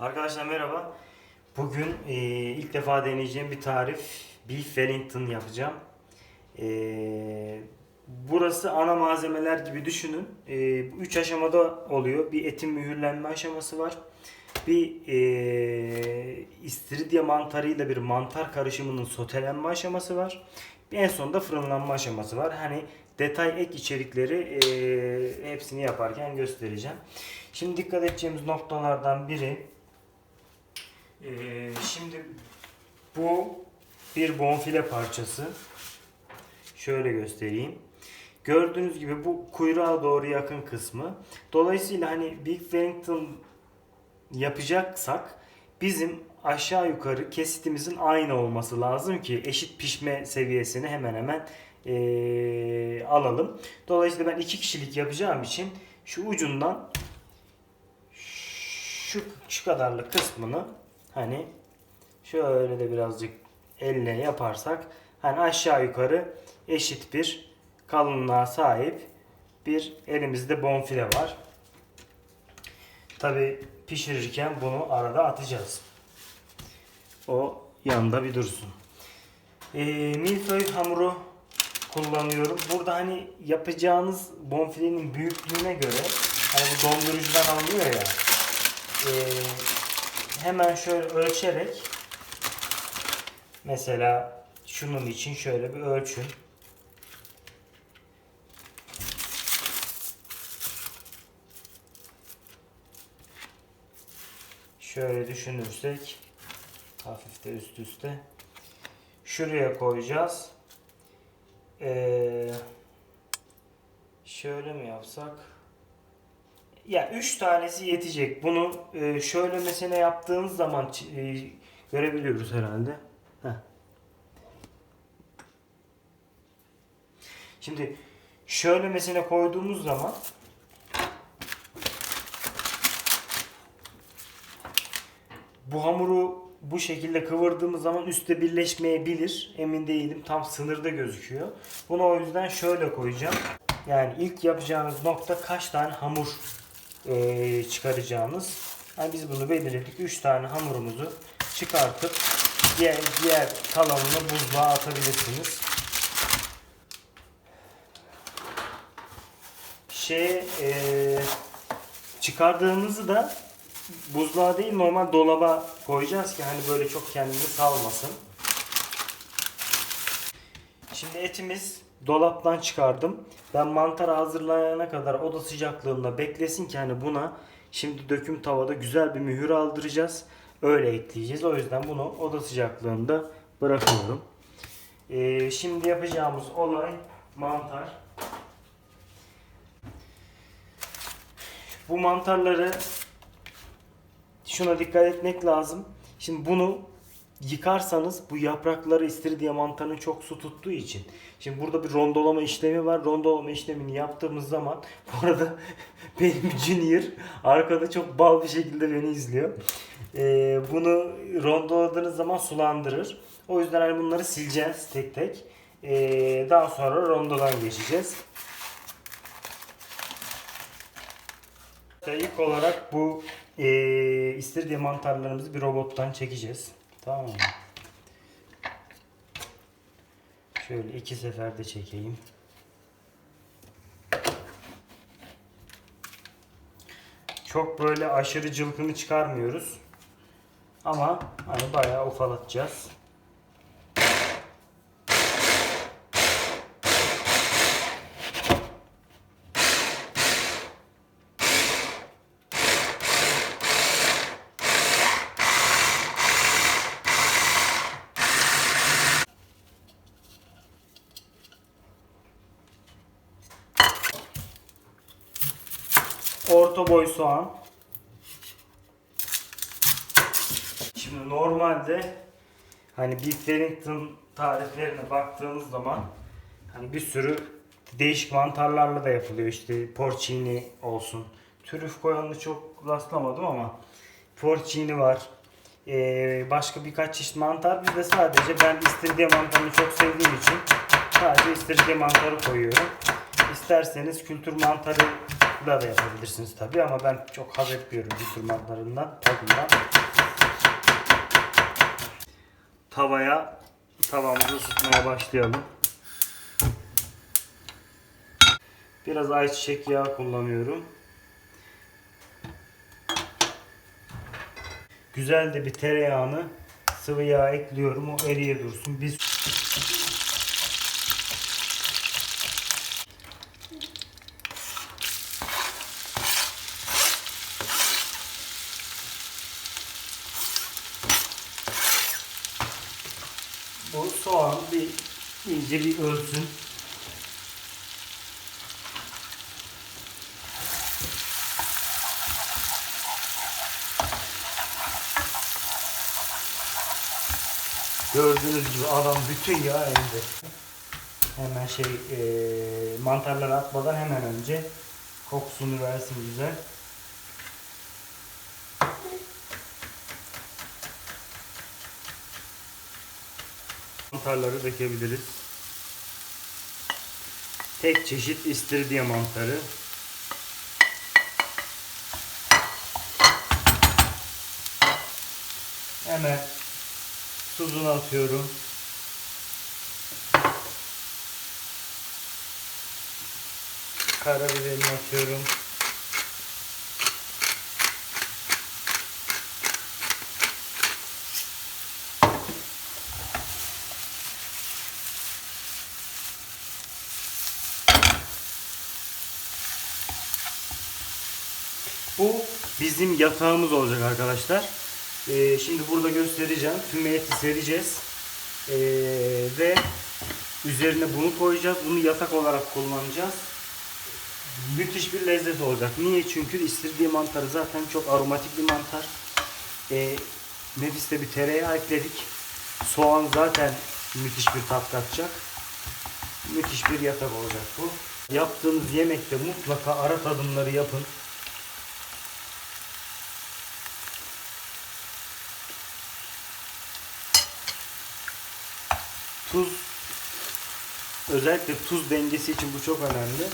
Arkadaşlar merhaba. Bugün e, ilk defa deneyeceğim bir tarif Beef Wellington yapacağım. E, burası ana malzemeler gibi düşünün. 3 aşamada oluyor. Bir etin mühürlenme aşaması var. Bir e, istiridye mantarıyla bir mantar karışımının sotelenme aşaması var. Bir en sonunda fırınlanma aşaması var. Hani detay ek içerikleri e, hepsini yaparken göstereceğim. Şimdi dikkat edeceğimiz noktalardan biri ee, şimdi bu bir bonfile parçası. Şöyle göstereyim. Gördüğünüz gibi bu kuyruğa doğru yakın kısmı. Dolayısıyla hani Big Wellington yapacaksak bizim aşağı yukarı kesitimizin aynı olması lazım ki eşit pişme seviyesini hemen hemen ee, alalım. Dolayısıyla ben iki kişilik yapacağım için şu ucundan şu, şu kadarlık kısmını hani şöyle de birazcık elle yaparsak hani aşağı yukarı eşit bir kalınlığa sahip bir elimizde bonfile var. Tabi pişirirken bunu arada atacağız. O yanında bir dursun. Ee, milföy hamuru kullanıyorum. Burada hani yapacağınız bonfilenin büyüklüğüne göre hani bu dondurucudan alınıyor ya. Ee, hemen şöyle ölçerek mesela şunun için şöyle bir ölçün. Şöyle düşünürsek hafif de üst üste şuraya koyacağız. Ee, şöyle mi yapsak? Ya 3 tanesi yetecek. Bunu e, şöyle mesela yaptığınız zaman e, görebiliyoruz herhalde. Heh. Şimdi şöyle mesela koyduğumuz zaman bu hamuru bu şekilde kıvırdığımız zaman üstte birleşmeyebilir. Emin değilim. Tam sınırda gözüküyor. Bunu o yüzden şöyle koyacağım. Yani ilk yapacağınız nokta kaç tane hamur e, çıkaracağınız. Yani biz bunu belirledik. 3 tane hamurumuzu çıkartıp diğer diğer kalanını buzluğa atabilirsiniz. Şey e, çıkardığınızı da buzluğa değil normal dolaba koyacağız ki hani böyle çok kendini salmasın. Şimdi etimiz dolaptan çıkardım. Ben mantar hazırlayana kadar oda sıcaklığında beklesin ki hani buna şimdi döküm tavada güzel bir mühür aldıracağız. Öyle ekleyeceğiz. O yüzden bunu oda sıcaklığında bırakıyorum. Ee, şimdi yapacağımız olay mantar. Bu mantarları şuna dikkat etmek lazım. Şimdi bunu yıkarsanız bu yaprakları istiridye mantarının çok su tuttuğu için. Şimdi burada bir rondolama işlemi var. Rondolama işlemini yaptığımız zaman bu arada benim junior arkada çok bal bir şekilde beni izliyor. Ee, bunu rondoladığınız zaman sulandırır. O yüzden hani bunları sileceğiz tek tek. Ee, daha sonra rondodan geçeceğiz. İlk olarak bu e, istiridye mantarlarımızı bir robottan çekeceğiz. Tamam mı? Şöyle iki seferde çekeyim. Çok böyle aşırı cılkını çıkarmıyoruz. Ama hani bayağı ufalatacağız. Orta boy soğan. Şimdi normalde hani Beef Wellington tariflerine baktığınız zaman hani bir sürü değişik mantarlarla da yapılıyor. İşte porcini olsun. Trüf koyanını çok rastlamadım ama porcini var. Ee, başka birkaç çeşit mantar. Biz de sadece ben istiridye mantarını çok sevdiğim için sadece istiridye mantarı koyuyorum. İsterseniz kültür mantarı da yapabilirsiniz tabi ama ben çok haz etmiyorum bu tür mantarından tadından. Tavaya tavamızı ısıtmaya başlayalım. Biraz ayçiçek yağı kullanıyorum. Güzel de bir tereyağını sıvı yağ ekliyorum. O eriye dursun. Biz Bu soğan bir iyice ölsün. Gördüğünüz gibi adam bütün yağ elde. Hemen şey eee mantarları atmadan hemen önce kokusunu versin güzel. Mantarları dökebiliriz. Tek çeşit istiridye mantarı. Hemen tuzunu atıyorum. Karabiberini atıyorum. Bu bizim yatağımız olacak arkadaşlar. Ee, şimdi burada göstereceğim. Füme eti sereceğiz. Ee, ve üzerine bunu koyacağız. Bunu yatak olarak kullanacağız. Müthiş bir lezzet olacak. Niye? Çünkü istirdiği mantarı zaten çok aromatik bir mantar. Ee, nefis de bir tereyağı ekledik. Soğan zaten müthiş bir tat katacak. Müthiş bir yatak olacak bu. Yaptığınız yemekte mutlaka ara tadımları yapın. Tuz özellikle tuz dengesi için bu çok önemli.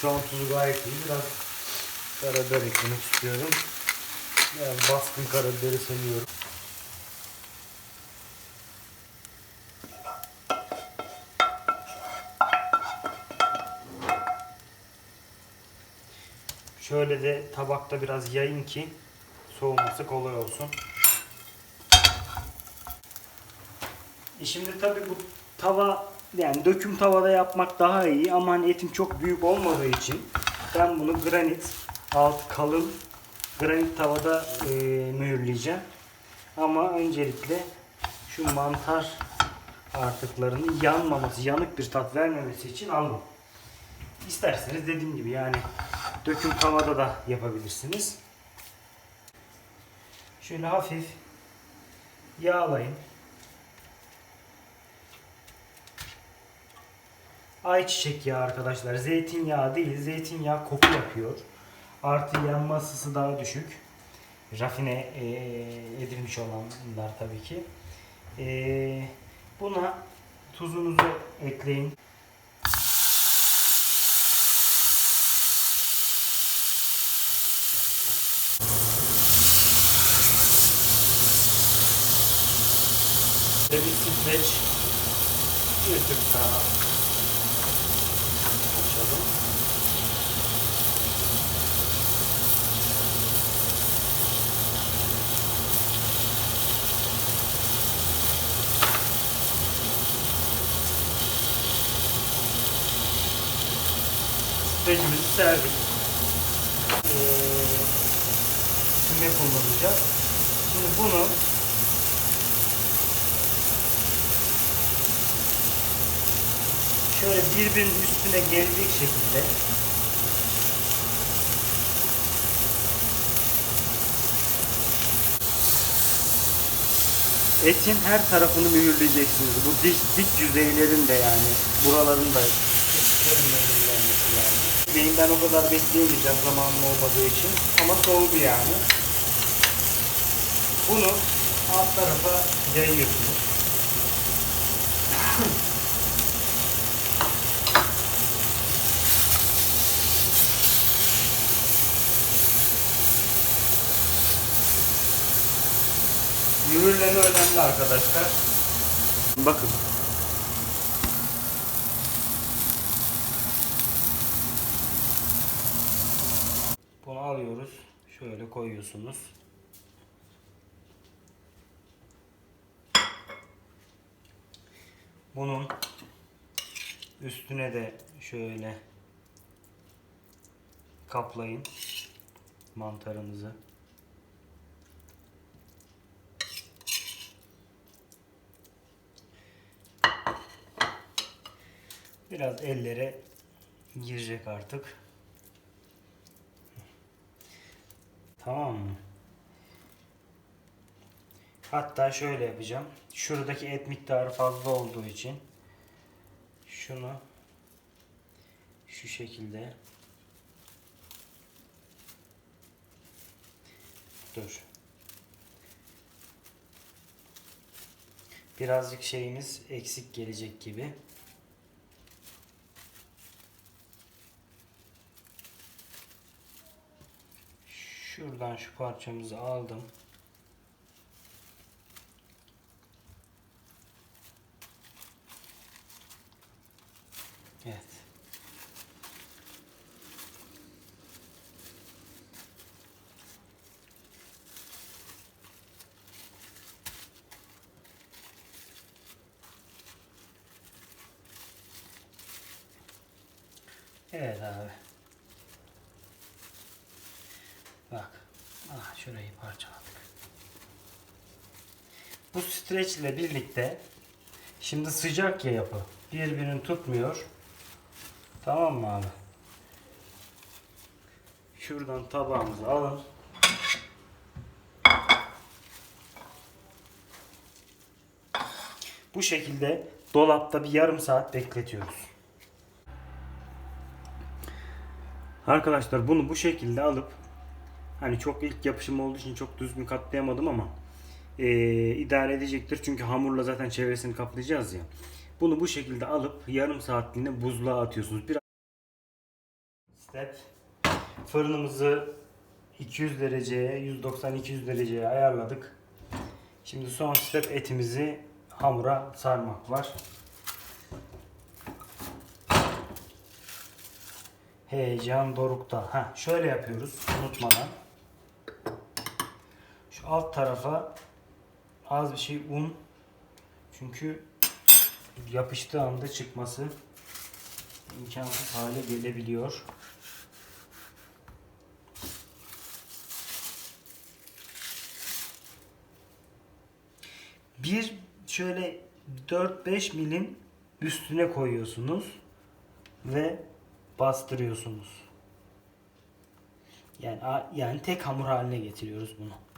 Şu an tuzu gayet iyi. Biraz karabiber eklemek istiyorum. Yani baskın karabiberi seviyorum. Şöyle de tabakta biraz yayın ki soğuması kolay olsun. E Şimdi tabi bu tava yani döküm tavada yapmak daha iyi ama hani etim çok büyük olmadığı için ben bunu granit alt kalın granit tavada e, mühürleyeceğim. Ama öncelikle şu mantar artıklarının yanmaması, yanık bir tat vermemesi için aldım. İsterseniz dediğim gibi yani döküm tavada da yapabilirsiniz. Şöyle hafif yağlayın. Ayçiçek yağı arkadaşlar. Zeytinyağı değil. Zeytinyağı koku yapıyor. Artı yanma ısısı daha düşük. Rafine e, edilmiş olanlar tabii ki. E, buna tuzunuzu ekleyin. Bir streç bir tık daha Streçimizi serdik. Ee, kullanacağız. Şimdi bunu şöyle birbirinin üstüne gelecek şekilde etin her tarafını mühürleyeceksiniz. Bu dik, dik yüzeylerin de yani buraların da benim ben o kadar bekleyemeyeceğim zamanım olmadığı için. Ama soğudu yani. Bunu alt tarafa yayıyorsunuz. Mühürleme önemli arkadaşlar. Bakın alıyoruz. Şöyle koyuyorsunuz. Bunun üstüne de şöyle kaplayın mantarımızı. Biraz ellere girecek artık. Tamam mı? Hatta şöyle yapacağım. Şuradaki et miktarı fazla olduğu için şunu şu şekilde dur. Birazcık şeyimiz eksik gelecek gibi. Şuradan şu parçamızı aldım. Evet. Evet abi. Bak. Ah şurayı parçaladık. Bu streç ile birlikte şimdi sıcak ya yapı. Birbirini tutmuyor. Tamam mı abi? Şuradan tabağımızı alın. Bu şekilde dolapta bir yarım saat bekletiyoruz. Arkadaşlar bunu bu şekilde alıp hani çok ilk yapışım olduğu için çok düzgün katlayamadım ama e, idare edecektir. Çünkü hamurla zaten çevresini kaplayacağız ya. Bunu bu şekilde alıp yarım saatliğine buzluğa atıyorsunuz. Bir step fırınımızı 200 dereceye 190-200 dereceye ayarladık. Şimdi son step etimizi hamura sarmak var. Heyecan dorukta. Ha, şöyle yapıyoruz unutmadan. Alt tarafa az bir şey un. Çünkü yapıştığı anda çıkması imkansız hale gelebiliyor. Bir şöyle 4-5 milim üstüne koyuyorsunuz ve bastırıyorsunuz. Yani yani tek hamur haline getiriyoruz bunu.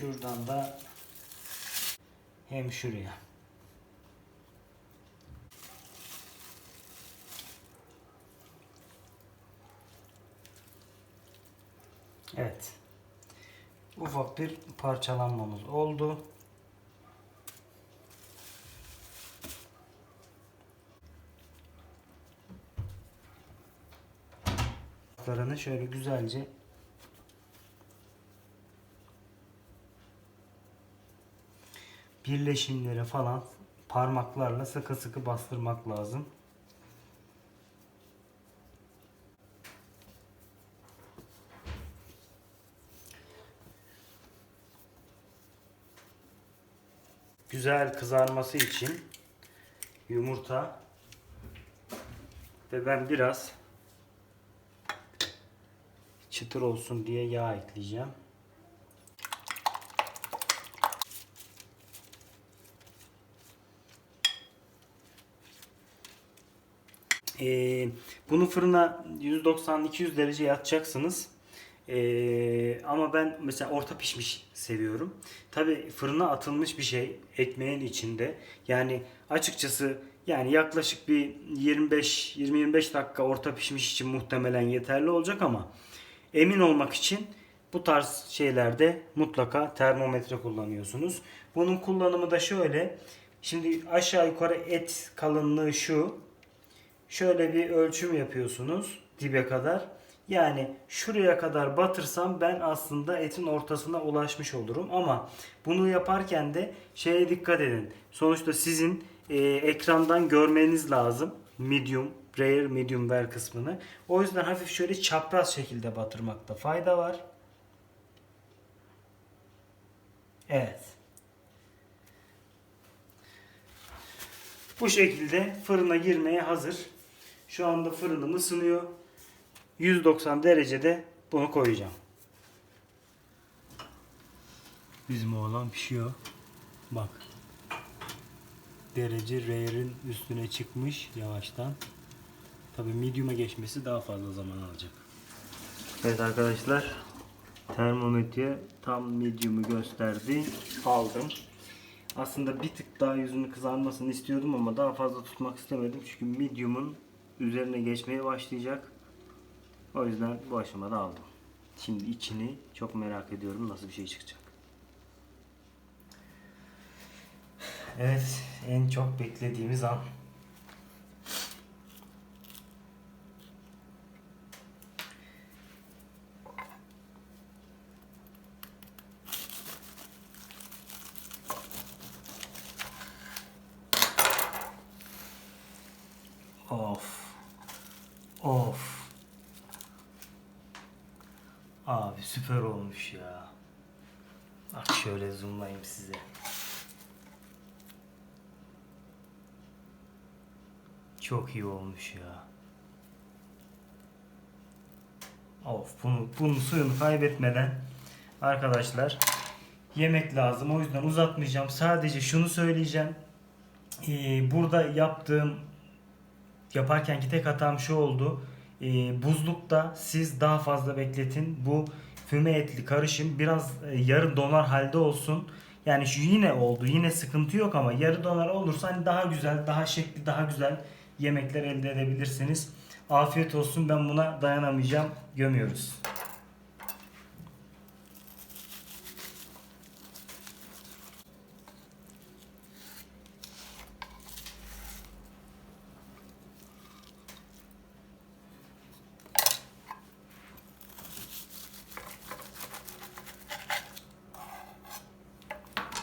Şuradan da hem şuraya. Evet. Ufak bir parçalanmamız oldu. şöyle güzelce birleşimlere falan parmaklarla sıkı sıkı bastırmak lazım. Güzel kızarması için yumurta ve ben biraz çıtır olsun diye yağ ekleyeceğim. Ee, bunu fırına 190-200 derece atacaksınız. Ee, ama ben mesela orta pişmiş seviyorum. Tabi fırına atılmış bir şey ekmeğin içinde. Yani açıkçası yani yaklaşık bir 25 20-25 dakika orta pişmiş için muhtemelen yeterli olacak ama emin olmak için bu tarz şeylerde mutlaka termometre kullanıyorsunuz. Bunun kullanımı da şöyle. Şimdi aşağı yukarı et kalınlığı şu. Şöyle bir ölçüm yapıyorsunuz dibe kadar. Yani şuraya kadar batırsam ben aslında etin ortasına ulaşmış olurum. Ama bunu yaparken de şeye dikkat edin. Sonuçta sizin e, ekrandan görmeniz lazım. Medium, rare, medium well kısmını. O yüzden hafif şöyle çapraz şekilde batırmakta fayda var. Evet. Bu şekilde fırına girmeye hazır. Şu anda fırınım ısınıyor. 190 derecede bunu koyacağım. Bizim oğlan pişiyor. Bak. Derece rare'in üstüne çıkmış yavaştan. Tabii medium'a geçmesi daha fazla zaman alacak. Evet arkadaşlar. Termometre tam medium'u gösterdi. Aldım. Aslında bir tık daha yüzünün kızarmasını istiyordum ama daha fazla tutmak istemedim. Çünkü medium'un üzerine geçmeye başlayacak. O yüzden bu aşamada aldım. Şimdi içini çok merak ediyorum nasıl bir şey çıkacak. Evet, en çok beklediğimiz an. Of. Of. Abi süper olmuş ya. Bak şöyle zoomlayayım size. Çok iyi olmuş ya. Of bunu, bunun suyunu kaybetmeden arkadaşlar yemek lazım. O yüzden uzatmayacağım. Sadece şunu söyleyeceğim. Ee, burada yaptığım yaparkenki tek hatam şu oldu. Ee, buzlukta siz daha fazla bekletin. Bu füme etli karışım biraz e, yarı donar halde olsun. Yani şu yine oldu. Yine sıkıntı yok ama yarı donar olursa hani daha güzel, daha şekli, daha güzel yemekler elde edebilirsiniz. Afiyet olsun. Ben buna dayanamayacağım. Gömüyoruz.